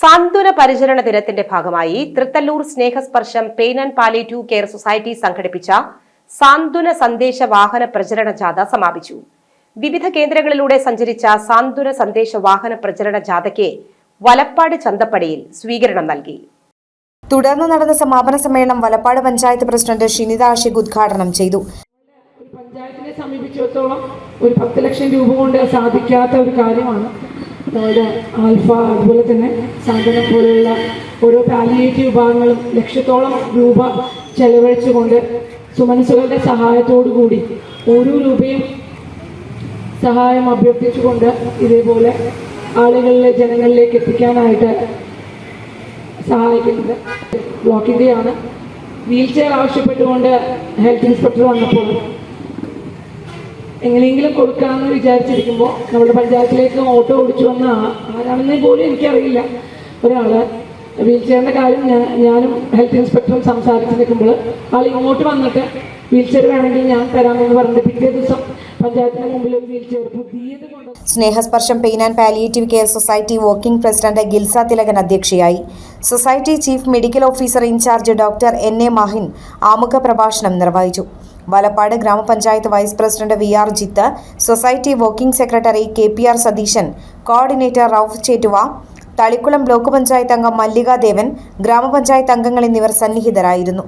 സാന്ത്വന പരിചരണ ദിനത്തിന്റെ ഭാഗമായി Thrithallur Snehasparsham pain and palliative care society സംഘടിപ്പിച്ച സാന്ത്വന സന്ദേശ വാഹന പ്രചരണ ജാഥ സമാപിച്ചു. വിവിധ കേന്ദ്രങ്ങളിലൂടെ സഞ്ചരിച്ച സാന്ത്വന സന്ദേശ വാഹന പ്രചരണ ജാഥയ്ക്ക് വലപ്പാട് ചന്തപ്പടിയിൽ സ്വീകരണം നൽകി. തുടർന്ന് നടന്ന സമാപന സമ്മേളനം വലപ്പാട് പഞ്ചായത്ത് പ്രസിഡന്റ് ഷിനിത ആഷിഖ് ഉദ്ഘാടനം ചെയ്തു. പഞ്ചായത്തിനെ സമീപിച്ചിടത്തോളം ഒരു പത്ത് ലക്ഷം രൂപ കൊണ്ട് സാധിക്കാത്ത ഒരു കാര്യമാണ്. നമ്മുടെ ആൽഫ അതുപോലെ തന്നെ സാന്ത്വനം പോലെയുള്ള ഓരോ പാലിയേറ്റീവ് വിഭാഗങ്ങളും ലക്ഷത്തോളം രൂപ ചെലവഴിച്ചുകൊണ്ട് സുമനസുകളുടെ സഹായത്തോടു കൂടി ഓരോ രൂപയും സഹായം അഭ്യർത്ഥിച്ചുകൊണ്ട് ഇതേപോലെ ആളുകളിലെ ജനങ്ങളിലേക്ക് എത്തിക്കാനായിട്ട് സഹായിക്കുന്നത് ബ്ലോക്കിന്റെയാണ് വീൽ ചെയർ ആവശ്യപ്പെട്ടുകൊണ്ട് ഹെൽത്ത് ഇൻസ്പെക്ടർ വന്നപ്പോൾ എങ്ങനെയെങ്കിലും കൊടുക്കാമെന്ന് വിചാരിച്ചിരിക്കുമ്പോൾ നമ്മുടെ പഞ്ചായത്തിലേക്ക് ഓട്ടോ ഓടിച്ചു വന്ന ആരാണെന്നേ പോലും എനിക്കറിയില്ല. ഒരാൾ വീൽ ചെയറിന്റെ കാര്യം ഞാൻ ഞാനും ഹെൽത്ത് ഇൻസ്പെക്ടറും സംസാരിച്ച് നിൽക്കുമ്പോൾ ആൾ ഇങ്ങോട്ട് വന്നിട്ട് വീൽ ചെയർ വേണമെങ്കിൽ ഞാൻ തരാമെന്ന് പറഞ്ഞിട്ട് പിറ്റേ ദിവസം പഞ്ചായത്തിന് മുമ്പിൽ ഒരു വീൽ ചെയർ പുതിയത് Snehasparsham pain and palliative care society working president Gilsa Thilakan അധ്യക്ഷയായി. Society chief medical officer in charge doctor N A Mahin ആമുഖ പ്രഭാഷണം നിർവഹിച്ചു. Valappad grama panchayat vice president V R Jith society working secretary K P R Satheesan coordinator Rauf Chettuva Thalikulam block panchayat അംഗം മല്ലികാദേവൻ ഗ്രാമപഞ്ചായത്ത് അംഗങ്ങൾ എന്നിവർ സന്നിഹിതരായിരുന്നു.